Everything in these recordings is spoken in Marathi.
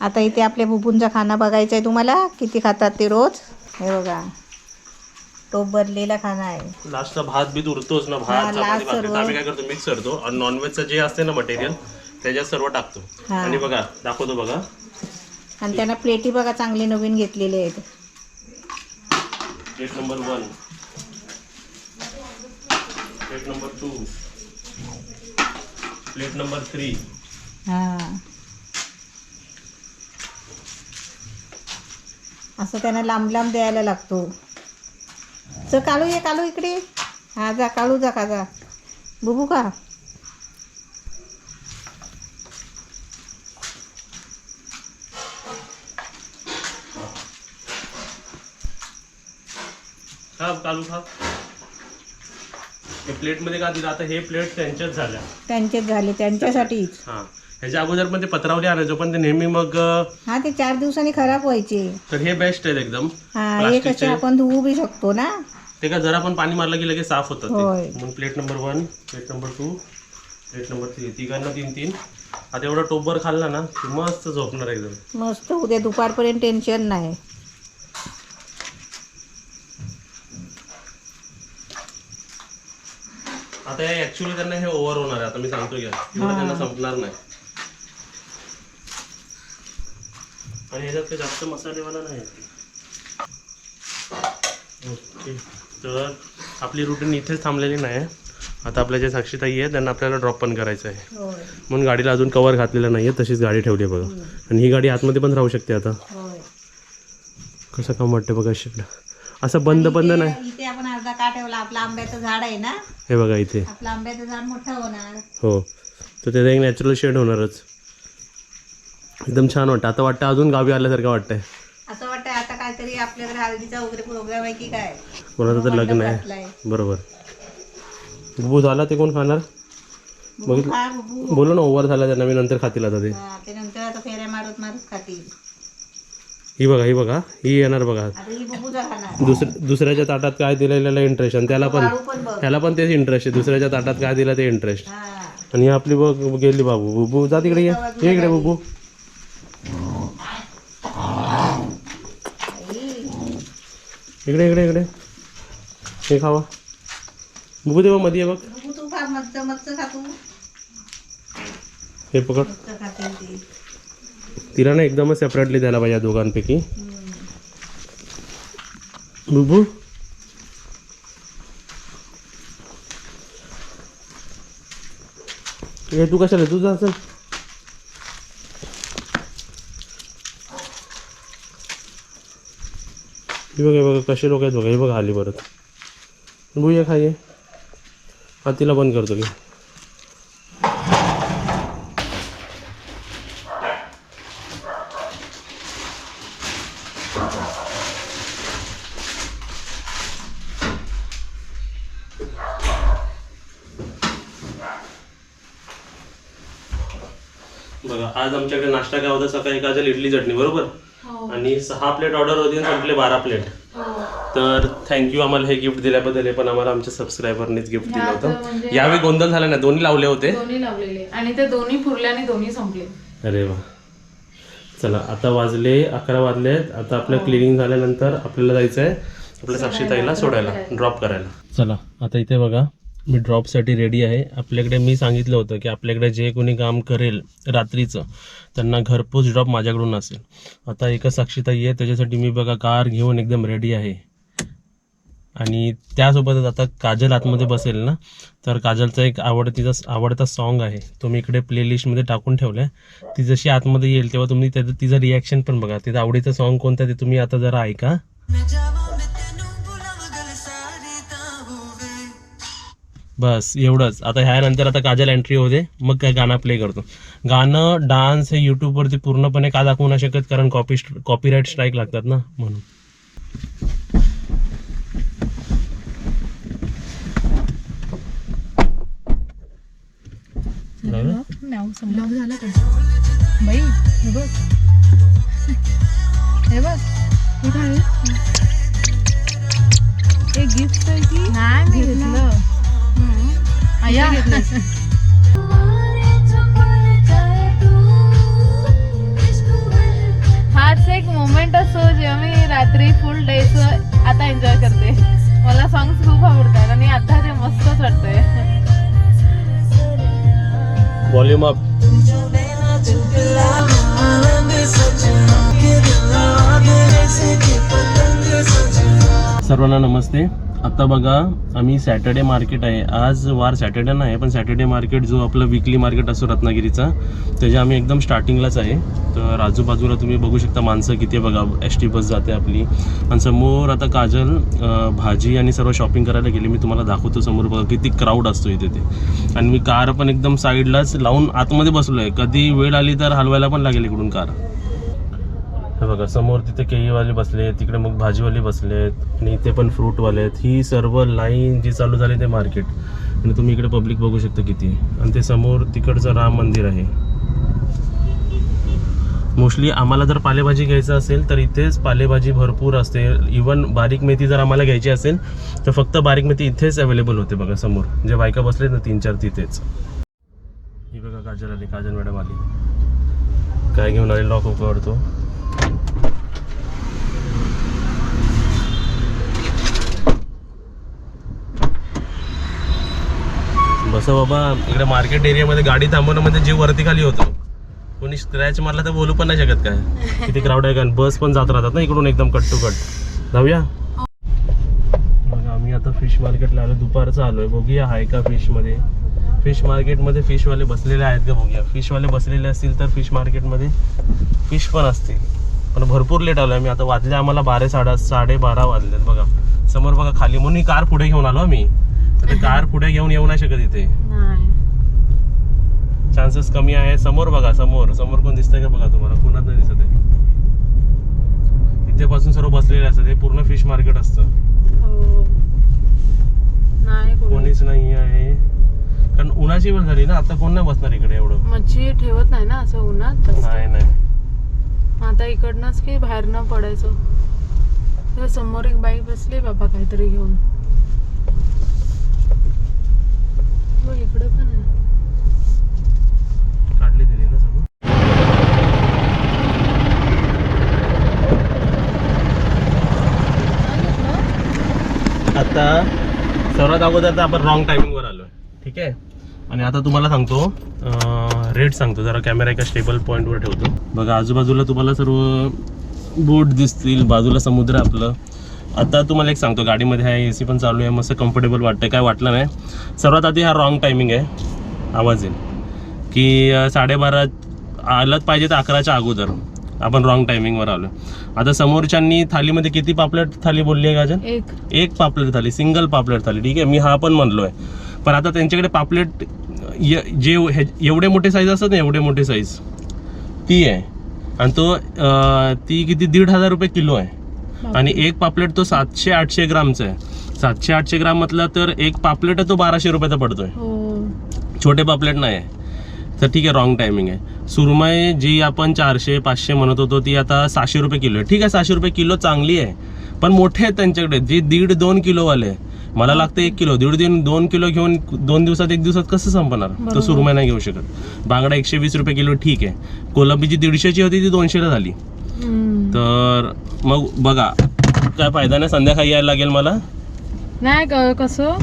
आता इथे आपल्या बुबूंचा खाना बघायचा आहे तुम्हाला. किती खातात ते रोज? हे बघा. तो भरलेला खाना आहे. लास्टला भात बीत उरतोच ना भात चपाती भाकरी. आम्ही काय करतो मिक्स करतो. आणि नॉनव्हेजचं जे असते ना मटेरियल त्याच्यात सर्व टाकतो. हा. आणि बघा दाखवतो बघा. आणि त्यांना प्लेटी बघा चांगले नवीन घेतलेले आहेत. Plate number one plate number two plate number three हां. असं त्यांना लांब लांब द्यायला लागतो. चल काळू ये काळू इकडे. हा जा काळू जा का जा. बुबू का? खा कालू खा हे प्लेटमध्ये का दिलं? आता हे प्लेट त्यांच्याच झाल्या. त्यांचेच झाले त्यांच्यासाठीच. हा. ह्याच्या अगोदर पण ते पत्रावली आणायचो पण ते नेहमी मग हा ते चार दिवसांनी खराब व्हायचे. तर हे बेस्ट आहेत एकदम. हा हे कसे. आपण धुवू बी शकतो ना? ते का जरा पण पाणी मारलं की लगेच साफ होतं होय. ते मग plate number one plate number two plate number three तिघांना तीन तीन. आता एवढा टोबर खाल्ला ना की मस्त झोपणार एकदम. मस्त उद्या दुपारपर्यंत टेन्शन नाही. आता ऍक्च्युली त्यांना हे ओव्हर होणार आहे आता मी सांगतो घ्या एवढं त्यांना संपणार नाही. आणि ह्याच्यात काही जास्त मसालेवाला नाही आहे. ओके. तर आपली रुटीन इथेच थांबलेली नाही. आता आपल्या जे साक्षीताई आहे त्यांना आपल्याला ड्रॉप पण करायचं आहे. म्हणून गाडीला अजून कवर घातलेलं नाही आहे तशीच गाडी ठेवली आहे बघा. आणि ही गाडी आतमध्ये पण राहू शकते आता. कसं काम वाटतं बघा शिकलं असं बंद बंद नाही. इथे- इथे आपण अर्धा का ठेवला आपलं आंब्याचं झाड आहे ना? हे बघा इथे. आपलं आंब्याचं झाड मोठं होणार. हो. तर त्याचा एक नॅचरल शेड होणारच. एकदम छान वाटतं. आता वाटतं अजून गावी आल्यासारखं वाटतंय. असं वाटतंय आता काहीतरी आपल्याकडे हळदीचा वगैरे प्रोग्राम आहे की काय? कोणाचं तर लग्न आहे. बरोबर. बुबू झाला ते कोण खाणार? बुबू. बोलू ना ओव्हर झाला त्यांना मी नंतर खातील आता ते. हा, ते नंतर आता फेऱ्या मारत मारत खातील. ही बघा ही बघा ही येणार बघा. आता ही बुबूचा खाणार. दुसऱ्या दुसऱ्याच्या ताटात काय दिलेलं इंटरेस्ट आणि त्याला पण काळू पण बघ. त्याला पण तेच इंटरेस्ट आहे. दुसऱ्याच्या ताटात काय दिलं ते इंटरेस्ट हा. आणि आपली बघ गेली बाबू. बुबू जा तिकडे ये. ये इकडे बुबू. इकडे इकडे इकडे. हे खावा बुबू तेव्हा मध्ये बघ बुबू तू खा मस्त मस्त खा तू. हे पकड. ती. तिला ना एकदमच सेपरेटली द्यायला पाहिजे या दोघांपैकी. बुबू हे तू कशाला तू जा हे बघा बघा कसे लोक आहेत बघा हे बघा आली परत. बुया ये खाये हा तिला बंद करतो की बघा आज आमच्याकडे नाश्ता काय होता सकाळी काजल इडली चटणी बरोबर? आणि सहा प्लेट ऑर्डर होती आणि संपले बारा प्लेट तर थँक्यू आम्हाला हे गिफ्ट दिल्याबद्दल हे पण आम्हाला आमच्या सबस्क्रायबरनीच गिफ्ट दिलं होतं. यावेळी गोंधळ झाला नाही दोन्ही लावले होते. दोन्ही लावलेले. आणि ते दोन्ही पुरले आणि दोन्ही संपले. अरे वा. चला आता वाजले अकरा वाजले आता आपलं क्लिनिंग झाल्यानंतर आपल्याला जायचं आहे आपल्या साक्षीताईला सोडायला ड्रॉप करायला. चला आता इथे बघा. मी ड्रॉपसाठी रेडी आहे. आपल्याकडे मी सांगितलं होतं की आपल्याकडे जे कोणी काम करेल रात्रीचं त्यांना घरपोच ड्रॉप माझ्याकडून असेल. आता एका साक्षीताई आहे त्याच्यासाठी मी बघा कार घेऊन एकदम रेडी आहे. आणि त्यासोबतच आता काजल आतमध्ये बसेल ना तर काजलचा एक आवडतीचा आवडता सॉन्ग आहे. तो मी इकडे प्लेलिस्टमध्ये टाकून ठेवला आहे ती जशी आतमध्ये येईल तेव्हा तुम्ही त्याचं तिचं रिॲक्शन पण बघा. तिचं आवडीचं सॉन्ग कोणतं आहे ते तुम्ही आता जरा ऐका. बस एवढंच. आता ह्यानंतर आता काजल एंट्री होते मग काय गाणं प्ले करतो. गाणं डान्स हे यूट्यूबवरती पूर्णपणे का दाखवू नाही शकत? कारण कॉपी कॉपीराईट स्ट्राईक लागतात ना म्हणून. झाला? बाई हे बघ. हे बघ. हे गिफ्ट आहे की नाही घेतलं. आया घेतलं मोमेंट असतो जेव्हा मी रात्री फुल डेच आता एन्जॉय करते. मला सॉंग्स खूप आवडतात आणि आता ते मस्तच वाटतंय. व्हॉल्यूम अप सर्वांना नमस्ते. आता बघा आम्ही सॅटर्डे मार्केट आहे. आज वार सॅटर्डे नाही पण सॅटर्डे मार्केट जो आपलं विकली मार्केट असतो रत्नागिरीचा त्याच्या आम्ही एकदम स्टार्टिंगलाच आहे. तर आजूबाजूला तुम्ही बघू शकता माणसं किती आहे बघा. एस टी बस जाते आपली. आणि समोर आता काजल भाजी आणि सर्व शॉपिंग करायला गेली. मी तुम्हाला दाखवतो समोर बघा किती क्राऊड असतो इथे ते. आणि मी कार पण एकदम साईडलाच लावून आतमध्ये बसलो आहे कधी वेळ आली तर हलवायला पण लागेल इकडून कार हे बघा समोर तिथे केळीवाले बसले आहेत तिकडे मग भाजीवाले बसले आहेत आणि इथे पण फ्रूटवाले आहेत. ही सर्व लाईन जी चालू झाली ते मार्केट. आणि तुम्ही इकडे पब्लिक बघू शकता किती. आणि ते समोर तिकडचं राम मंदिर आहे. मोस्टली आम्हाला जर पालेभाजी घ्यायचं असेल तर इथेच पालेभाजी भरपूर असते. इवन बारीक मेथी जर आम्हाला घ्यायची असेल तर फक्त बारीक मेथी इथेच अवेलेबल होते बघा समोर. जे बायका बसलेत ना तीन चार तिथेच. ही बघा काजल आली काजल मॅडम आली. काय घेऊन आली लॉक करतो बस बाबा इकडे मार्केट एरियामध्ये गाडी थांबवणं म्हणजे जीव वरती खाली होतो. कोणी स्क्रॅच मारला तर बोलू पण नाही शकत काय. किती क्राऊड आहे का बस पण जात राहतात ना इकडून एकदम कट टू कट जाऊया? मग आम्ही आता फिश मार्केटला आलो दुपारचं आलोय. बघूया आहे का फिशमध्ये फिश मार्केटमध्ये फिशवाले बसलेले आहेत का बघूया. फिशवाले बसलेले असतील तर फिश मार्केटमध्ये फिश पण असतील. पण भरपूर लेट आलो आम्ही. आता वाजले आम्हाला बारा साडा साडेबारा वाजलेत बघा. समोर बघा खाली म्हणून कार पुढे घेऊन आलो आम्ही. आता कार पुढे घेऊन येऊ नाही शकत इथे. चान्सेस कमी आहे. समोर बघा समोर. समोर कोण दिसतंय का बघा तुम्हाला? कोणाच नाही दिसत आहे. इथे पासून सर्व बसलेले असतात. हे पूर्ण फिश मार्केट असतं. हो. कोणीच नाही आहे. कारण उन्हाची वेळ झाली ना. आता कोण नाही बसणार इकडे एवढं? मच्छी ठेवत नाही ना असं उन्हात? नाही नाही. आता इकडनंच की बाहेर न पडायचं. समोर एक बाई बसली बाबा काहीतरी घेऊन. हो इकडे पण आहे. काढली दिली ना सगळं. आता सर्वात अगोदर तर आपण रॉंग टायमिंगवर आलो ठीक आहे? आणि आता तुम्हाला सांगतो रेट सांगतो. जरा कॅमेरा एका स्टेबल पॉईंटवर ठेवतो. बघा आजूबाजूला तुम्हाला सर्व बोट दिसतील बाजूला समुद्र आहे आपलं. आता तुम्हाला एक सांगतो गाडीमध्ये आहे ए सी पण चालू आहे मस्त कम्फर्टेबल वाटतं काय वाटलं नाही? सर्वात आधी हा रॉंग टायमिंग आहे. आवाज येईल. की साडेबारा आलंच पाहिजे तर अकराच्या अगोदर. आपण रॉंग टायमिंगवर आलो आता समोरच्यांनी थालीमध्ये किती पापलेट थाली बोलली आहे गाजन एक. एक पापलेट थाली सिंगल पापलेट थाली. ठीक आहे मी हा पण म्हणलो आहे पण आता त्यांच्याकडे पापलेट य- जे हे- एवढे मोठे साईज असतात ना एवढे मोठे साईज ती आहे. आणि तो ती किती दीड हजार रुपये किलो आहे. आणि एक पापलेट तो सातशे आठशे ग्रामचा आहे. सातशे आठशे ग्राम म्हटलं तर एक पापलेट तो बाराशे रुपयाचा पडतोय. हो. छोटे पापलेट नाही आहे. तर ठीक आहे रॉंग टायमिंग आहे. सुरमई जी आपण चारशे पाचशे म्हणत होतो ती आता सहाशे रुपये किलो आहे. ठीक आहे सहाशे रुपये किलो चांगली आहे. पण मोठे आहेत त्यांच्याकडे. जी दीड दोन किलोवाले मला लागतं एक किलो. दीड दिन दोन किलो घेऊन दोन दिवसात एक दिवसात कसं संपणार? तर. सुरमई नाही घेऊ शकत. बांगडा एकशे वीस रुपये किलो ठीक आहे. कोलंबी जी दीडशेची होती ती दोनशेला झाली. तर मग बघा काय फायदा नाही संध्याकाळी यायला लागेल मला. नाही क- कसं?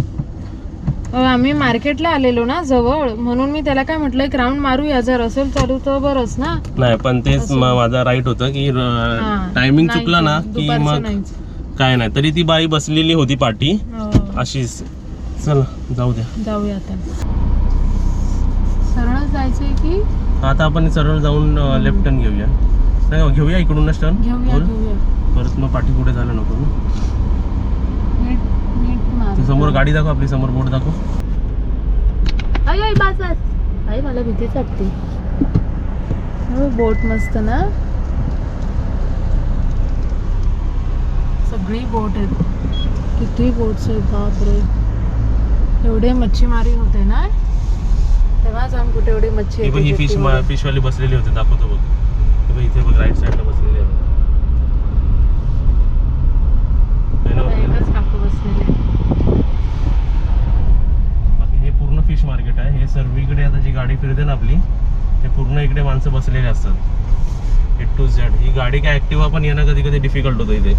अ, आम्ही मार्केटला आलेलो ना जवळ. म्हणून मी त्याला काय म्हटलं एक राऊंड मारूया जर असेल चालू तर बरंच ना. नाही पण तेच. म- माझा राईट होतं की हा. टायमिंग नाही, चुकला ना की दुपारचं मग नाहीच. काय नाही. तरी ती बाई बसलेली होती पाठी हो. अशीच. चल जाऊ द्या. जाऊया आता. सरळ जायचंय की? आता आपण सरळ जाऊन लेफ्ट टर्न घेऊया. नाही हो, घेऊया इकडूनच टर्न घेऊया घेऊया. परत मग पाठी पुढे झालं नको ना. समोर गाडी दाखव आपली समोर बोट दाखव. आई आई बस बस. आई मला भीतीच वाटते. हो बोट मस्त ना? सगळी बोट आहेत. किती बोट्स आहेत बापरे. एवढे मच्छीमारी होते ना? तेव्हाच आम्ही कुठे एवढी मच्छी फिश. फिशवाली बसलेली होती दाखवतो बघ. बघ, इथे बघ राईट साईडला बसलेली बाकी हे पूर्ण फिश मार्केट आहे. हे सर्वीकडे आता जी गाडी फिरते ना आपली हे पूर्ण इकडे माणसं बसलेली असतात. हे टू टू झेड ही गाडी काय ऍक्टिव्हा पण येणं कधी कधी डिफिकल्ट होतं इथे.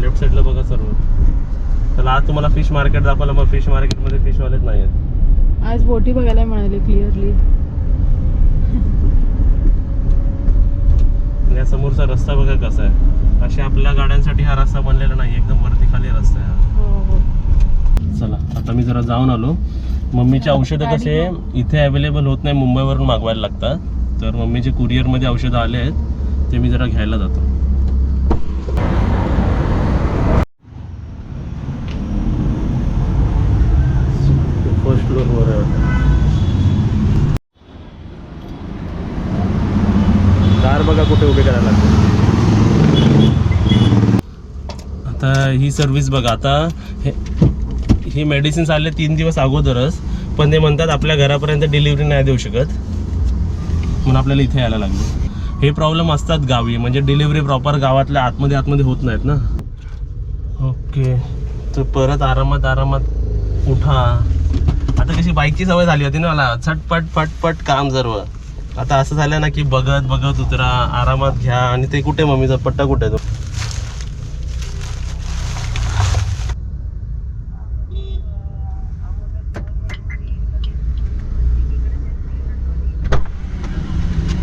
लेफ्ट साईडला बघा सर्व. चला आज तुम्हाला फिश मार्केट दाखवलं मग फिश मार्केटमध्ये फिशवालेच नाही आहेत आज बोटी बघायला मिळाली क्लिअरली या समोरचा रस्ता बघा कसा आहे. अशा आपल्या गाड्यांसाठी हा रस्ता बनलेला नाही एकदम वरती खाली रस्ता आहे हा. हो हो. चला आता मी जरा जाऊन आलो. मम्मीचे औषधं कसे इथे अवेलेबल होत नाही मुंबईवरून मागवायला लागतात. तर मम्मीचे कुरिअरमध्ये औषधं आले आहेत ते मी जरा घ्यायला जातो फर्स्ट फ्लोअरवर आहे वाटतं. कार बघा कुठे उभे करायला लागते आता ही सर्व्हिस बघा आता हे ही मेडिसिन्स आले तीन दिवस अगोदरच पण ते म्हणतात आपल्या घरापर्यंत डिलिव्हरी नाही देऊ शकत. म्हणून आपल्याला इथे यायला लागलं. हे प्रॉब्लेम असतात गावी म्हणजे डिलिव्हरी प्रॉपर गावातल्या आतमध्ये आतमध्ये होत नाहीत ना. ओके तर परत आरामात आरामात उठा. आता कशी बाईकची सवय झाली होती ना मला झटपट फटपट काम सर्व. आता असं झालं ना की बघत बघत उतरा आरामात घ्या आणि ते कुठे मम्मीचा? पट्टा कुठे तो?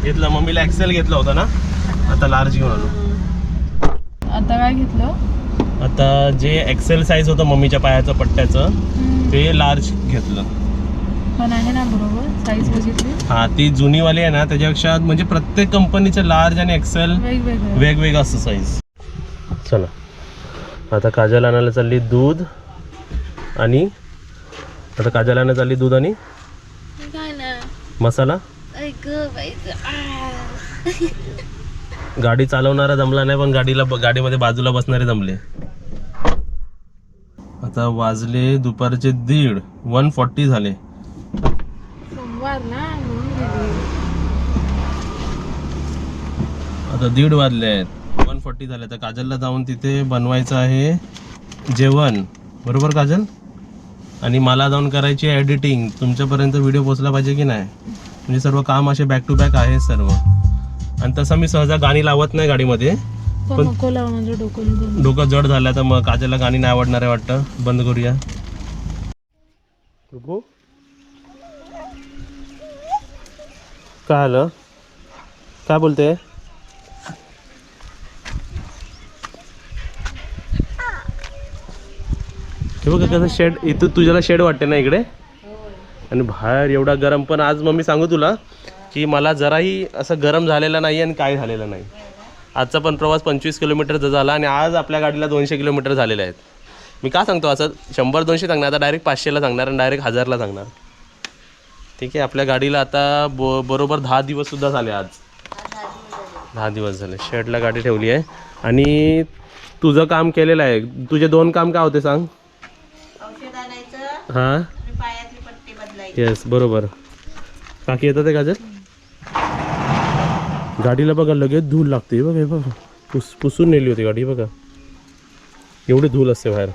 घेतलं मम्मीला एक्सेल घेतला होता ना? आता लार्ज घेऊन आलो. आता काय घेतलं? आता जे एक्सेल साईज होतं मम्मीच्या पायाचं पट्ट्याचं ते लार्ज घेतलं. पण आहे ना बरोबर? साईज बघितली? हा ती जुनीवाली आहे ना त्याच्यापेक्षा म्हणजे प्रत्येक कंपनीचं लार्ज आणि एक्सेल वेगवेगळं. वेगवेगळं असतं साईज चला. आता काजल आणायला चालली दूध आणि आता काजल आणायला चालली दूध आणि काय ना मसाला गाडी चालवणारा जमला नाही पण गाडीला गाडीमध्ये बाजूला बसणारे जमले. आता वाजले दुपारचे दीड वन फॉर्टी झाले. ना म्हणून गेली. आता दीड वाजले आहेत. वन फोर्टी झाले तर काजलला जाऊन तिथे बनवायचं आहे जेवण. बरोबर काजल? आणि मला जाऊन करायची एडिटिंग तुमच्यापर्यंत व्हिडिओ पोचला पाहिजे की नाही? म्हणजे सर्व काम असे बॅक टू बॅक आहे सर्व. आणि तसं मी सहजा गाणी लावत नाही गाडीमध्ये. तो पण- नको लाव माझं डोकं डोकं जड झालं तर मग काजलला गाणी नाही आवडणार आहे वाटतं. बंद करूया. काय आलं? काय बोलते? हे बघ कसं शेड इथं तुझ्याला शेड वाटते ना इकडे? आणि बाहेर एवढा गरम पण आज मम्मी सांगू तुला की मला जराही असं गरम झालेलं नाही आणि काय झालेलं नाही. आजचा पण प्रवास पंचवीस किलोमीटरचा झाला आणि आज आपल्या गाडीला दोनशे किलोमीटर झालेले आहेत. मी का सांगतो असं? शंभर दोनशे सांगणार आता डायरेक्ट पाचशेला सांगणार आणि डायरेक्ट हजारला सांगणार. ठीक आहे आपल्या गाडीला आता ब बरोबर दहा दिवससुद्धा झाले आज. दहा दिवस झाले. शेडला गाडी ठेवली आहे. आणि तुझं काम केलेलं आहे. तुझे दोन काम काय होते सांग? हां? येस बरोबर. काकी येतात ते गाजर? गाडीला बघा लगेच धूल लागते. बघा हे बघा. पुस पुसून नेली होती गाडी बघा. एवढी धूल असते बाहेर.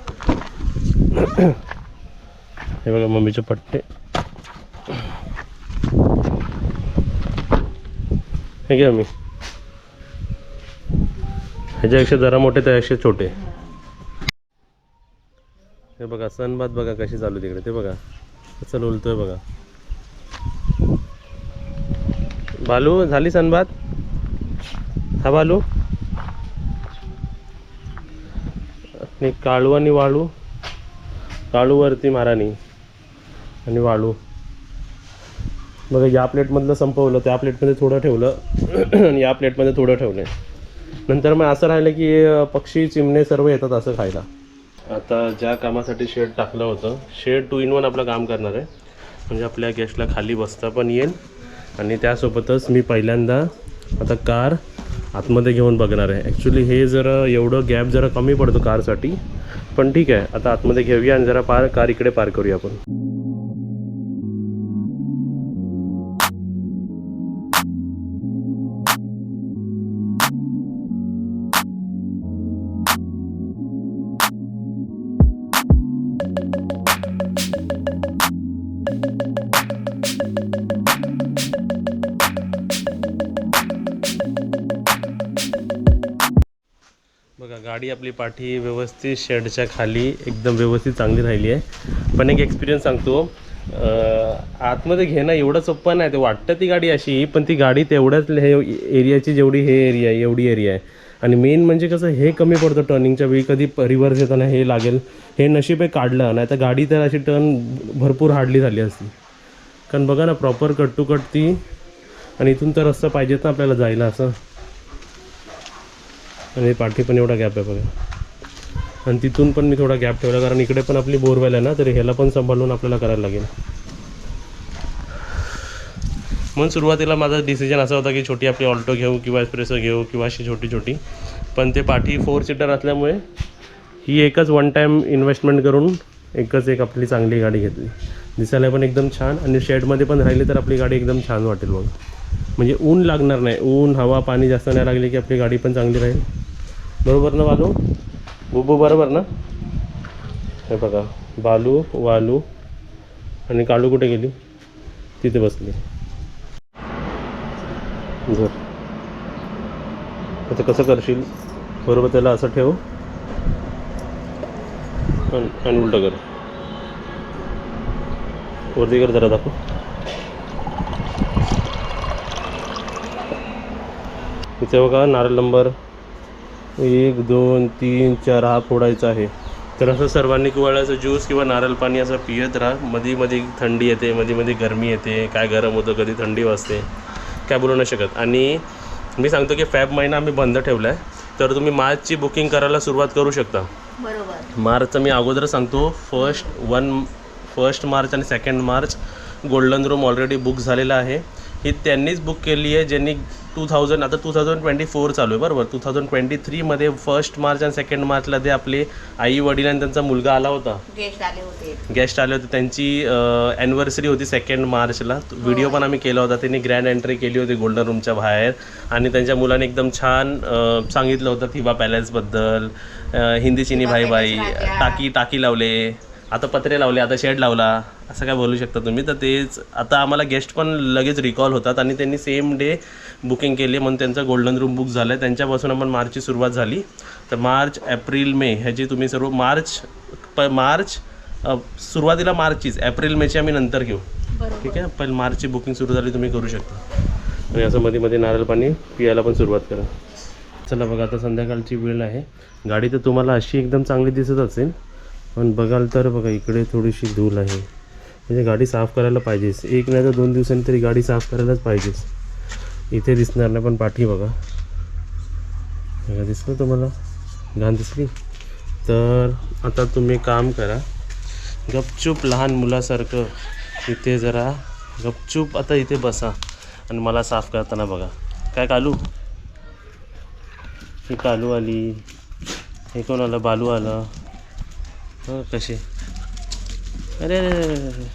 हे बघा मम्मीचे पट्टे. हे घ्या मी. ह्याच्यापेक्षा जरा मोठे त्यापेक्षा छोटे. हे बघा सनबात बघा कशी चालू तिकडे. ते बघा कसं उलतोय बघा. बालू झाली सनबात हा बालू? आणि काळू आणि वाळू. काळूवरती महाराणी आणि वाळू. बघा या प्लेटमधलं संपवलं त्या प्लेटमध्ये थोडं ठेवलं आणि या प्लेटमध्ये थोडं ठेवलं नंतर मग असं राहिलं की पक्षी चिमणे सर्व येतात असं खायला. आता ज्या कामासाठी शेड टाकलं होतं शेड टू इन वन आपलं काम करणार आहे. म्हणजे आपल्या गेस्टला खाली बसता पण येईल आणि त्यासोबतच मी पहिल्यांदा आता कार आतमध्ये घेऊन बघणार आहे. ॲक्च्युली हे जरा एवढं गॅप जरा कमी पडतो कारसाठी. पण ठीक आहे आता आतमध्ये घेऊया आणि जरा पार कार इकडे पार करूया आपण. गाडी आपली पाठी व्यवस्थित शेडच्या खाली एकदम व्यवस्थित चांगली राहिली आहे. पण एक एक्सपिरियन्स सांगतो. आतमध्ये घेणं एवढं सोपं नाही ते वाटतं ती गाडी अशी पण ती गाडी तेवढ्याच हे एरियाची जेवढी हे एरिया आहे एवढी एरिया आहे. आणि मेन म्हणजे कसं हे कमी पडतं टर्निंगच्या वेळी कधी रिव्हर्स येताना हे लागेल हे नशीब आहे काढलं नाही तर गाडी तर अशी टर्न भरपूर हार्डली झाली असती. कारण बघा ना प्रॉपर कट टू कट ती आणि इथून तर रस्ता पाहिजेत ना आपल्याला जायला असं. आणि पाठी पण एवढा गॅप आहे बघा. आणि तिथून पण मी थोडा गॅप ठेवला कारण इकडे पण आपली बोरवेल आहे ना तर ह्याला पण सांभाळून आपल्याला करायला लागेल. म्हणून सुरुवातीला माझा डिसिजन असा होता की छोटी आपली ऑल्टो घेऊ किंवा एक्सप्रेसो घेऊ किंवा अशी छोटी छोटी. पण ते पाठी फोर सीटर असल्यामुळे ही एकच वन टाईम इन्व्हेस्टमेंट करून एकच एक आपली चांगली गाडी घेतली. दिसायला पण एकदम छान आणि शेडमध्ये पण राहिली तर आपली गाडी एकदम छान वाटेल बघ. म्हणजे ऊन लागणार नाही. ऊन हवा पाणी जास्त नाही लागली की आपली गाडी पण चांगली राहील. बरोबर ना बालू? बुबू बरोबर ना? हे बघा बालू वालू आणि काळू कुठे गेली? तिथे बसली. जर. आता कसं करशील? बरोबर त्याला असं ठेव. आणि आणि उलटं कर. वरती कर जरा दाखव. इथे बघा नारळ नंबर एक दोन तीन चार हा फोडायचा आहे. तर असं सर्वांनी किंवा ज्यूस किंवा नारळ पाणी असं पियत राहा. मध्ये मध्ये थंडी येते मध्ये मध्ये गरमी येते. काय गरम होतं कधी थंडी वाजते. काय बोलू नाही शकत. आणि मी सांगतो की फॅब महिना आम्ही बंद ठेवला आहे तर तुम्ही मार्चची बुकिंग करायला सुरुवात करू शकता. बरोबर. मार्चचं मी अगोदर सांगतो फर्स्ट वन फर्स्ट मार्च आणि second March golden room already book झालेलं आहे. ही त्यांनीच बुक केली आहे ज्यांनी टू थाउजंड आता टू थाउजंड ट्वेंटी फोर चालू आहे बरोबर? टू थाउजंड ट्वेंटी थ्रीमध्ये फर्स्ट मार्च आणि सेकंड मार्चला ते आपले आई वडील आणि त्यांचा मुलगा आला होता. गेस्ट आले होते. गेस्ट आले होते. त्यांची ॲनिव्हर्सरी होती सेकंड मार्चला व्हिडिओ पण आम्ही केला होता. त्यांनी ग्रँड एंट्री केली होती गोल्डन रूमच्या बाहेर. आणि त्यांच्या मुलाने एकदम छान सांगितलं होतं थिबा पॅलेसबद्दल हिंदी चिनी भाई भाई टाकी टाकी लावले. आता पत्रे लावले आता शेड लावला असं काय बोलू शकता तुम्ही? तर तेच आता आम्हाला गेस्ट पण लगेच रिकॉल होतात आणि त्यांनी सेम डे बुकिंग केली म्हणून त्यांचं गोल्डन रूम बुक झालं आहे त्यांच्यापासून आपण मार्चची सुरुवात झाली. तर मार्च एप्रिल मे ह्याची तुम्ही सर्व मार्च प मार्च सुरुवातीला मार्चचीच एप्रिल मेची आम्ही नंतर घेऊ. ठीक आहे? पण मार्चची बुकिंग सुरू झाली तुम्ही करू शकता. आणि असं मध्ये मध्ये नारळ पाणी पियायला पण सुरुवात करा. चला बघा आता संध्याकाळची वेळ आहे. गाडी तर तुम्हाला अशी एकदम चांगली दिसत असेल. पण बघाल तर बघा इकडे थोडीशी धूल आहे. म्हणजे गाडी साफ करायला पाहिजेच. एक नाही तर दोन दिवसांनी तरी गाडी साफ करायलाच पाहिजेच. इथे दिसणार नाही पण पाठी बघा. बघा दिसलं तुम्हाला? घाण दिसली? तर आता तुम्ही काम करा. गपचूप लहान मुलासारखं इथे जरा गपचूप आता इथे बसा आणि मला साफ करताना बघा. काय कालू? ही कालू आली. हे कोण आलं? बालू आलं. हो कसे अरे अरे अरे,